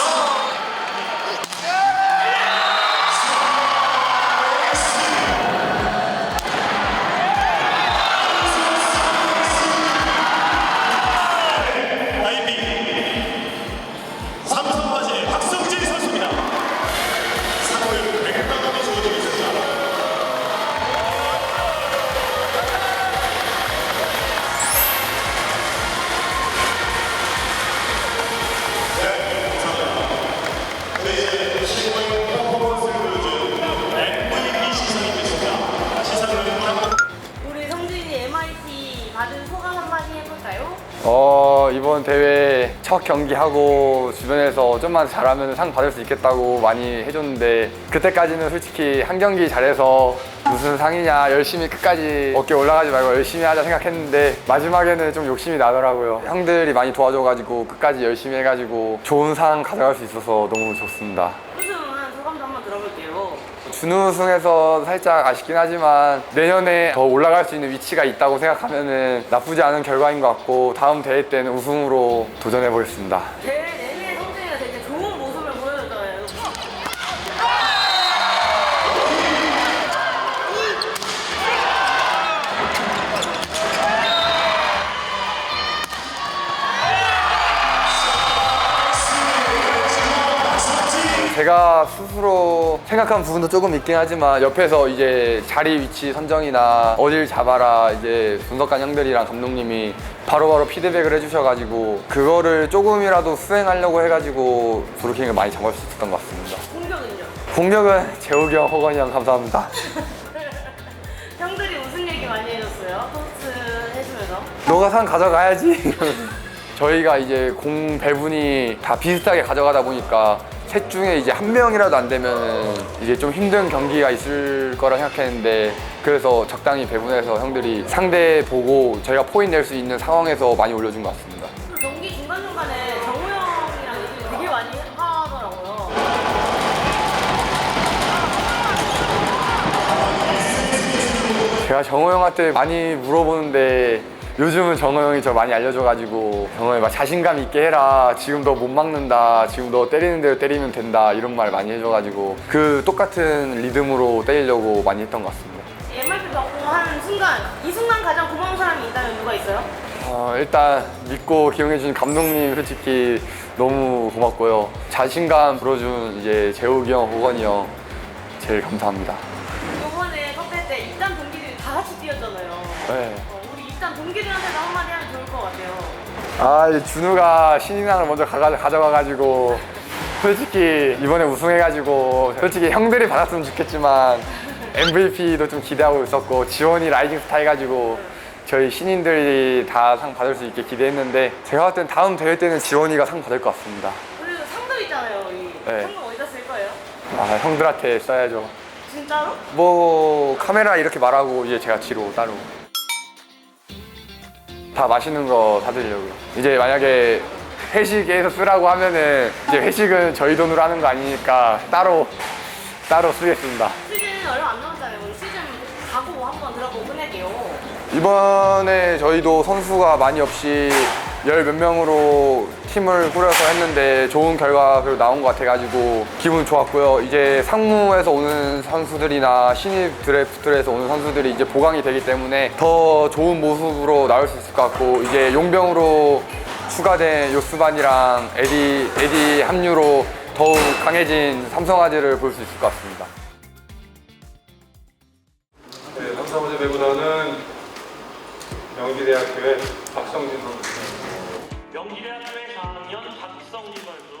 So 첫 경기 하고 주변에서 좀만 잘하면 상 받을 수 있겠다고 많이 해줬는데 그때까지는 솔직히 한 경기 잘해서 무슨 상이냐 열심히 끝까지 어깨 올라가지 말고 열심히 하자 생각했는데 마지막에는 좀 욕심이 나더라고요. 형들이 많이 도와줘가지고 끝까지 열심히 해가지고 좋은 상 가져갈 수 있어서 너무 좋습니다 우승한 소감도 한번 들어볼게요. 준우승에서 살짝 아쉽긴 하지만 내년에 더 올라갈 수 있는 위치가 있다고 생각하면 나쁘지 않은 결과인 것 같고 다음 대회 때는 우승으로 도전해 보겠습니다. 제가 스스로 생각한 부분도 조금 있긴 하지만 옆에서 이제 자리 위치 선정이나 어딜 잡아라 이제 분석관 형들이랑 감독님이 바로바로 피드백을 해주셔가지고 그거를 조금이라도 수행하려고 해가지고 브루킹을 많이 잡을 수 있었던 것 같습니다. 공격은요? 공격은 재욱이 형, 허건이 형 감사합니다. 형들이 우승 얘기 많이 해줬어요. 토스 해주면서. 너가 상 가져가야지. 저희가 이제 공 배분이 다 비슷하게 가져가다 보니까 셋 중에 이제 한 명이라도 안 되면 이제 좀 힘든 경기가 있을 거라 생각했는데 그래서 적당히 배분해서 형들이 상대 보고 저희가 포인트 낼수 있는 상황에서 많이 올려준 것 같습니다. 그 경기 중간중간에 정우 형이랑 얘기 되게 많이 하더라고요. 제가 정호 형한테 많이 물어보는데 요즘은 정호 형이 저 많이 알려줘가지고 정호 형이 막 자신감 있게 해라 지금 너 못 막는다 지금 너 때리는 대로 때리면 된다 이런 말 많이 해줘가지고 그 똑같은 리듬으로 때리려고 많이 했던 것 같습니다 MRP 받고 한 순간 이 순간 가장 고마운 사람이 있다면 누가 있어요? 어, 일단 믿고 기용해준 감독님 솔직히 너무 고맙고요 자신감 불어준 이제 재욱이 형, 호건이 형 제일 감사합니다 이번에 컵대 때 입단 동기들이 다 같이 뛰었잖아요. 네. 어, 입단 동기들한테도 한마디 하면 좋을 것 같아요. 아, 이 준우가 신인상을 먼저 가가, 가져가가지고 솔직히 이번에 우승해가지고 솔직히 형들이 받았으면 좋겠지만 MVP도 좀 기대하고 있었고 지원이 라이징 스타 해가지고 저희 신인들이 다 상 받을 수 있게 기대했는데 제가 봤을 땐 다음 대회 때는 지원이가 상 받을 것 같습니다. 그리고 상도 있잖아요. 이 네. 상금 어디다 쓸 거예요? 아, 형들한테 써야죠. 진짜로? 뭐 카메라 이렇게 말하고 이제 제가 뒤로 따로 다 맛있는 거 사드리려고요. 이제 만약에 회식에서 쓰라고 하면은 이제 회식은 저희 돈으로 하는 거 아니니까 따로 따로 쓰겠습니다. 시즌 얼마 안 남았잖아요. 우리 시즌 가고 한번 들어보고 끝낼게요. 이번에 저희도 선수가 많이 없이 열 몇 명으로 팀을 꾸려서 했는데 좋은 결과 그 나온 것 같아가지고 기분 좋았고요. 이제 상무에서 오는 선수들이나 신입 드래프트에서 오는 선수들이 이제 보강이 되기 때문에 더 좋은 모습으로 나올 수 있을 것 같고 이제 용병으로 추가된 요스반이랑 에디 에디 합류로 더욱 강해진 삼성화재를 볼 수 있을 것 같습니다. 네, 삼성화재 배구단은 명지대학교의 박성진 선수. 명지대학교의 4학년 박성진 선수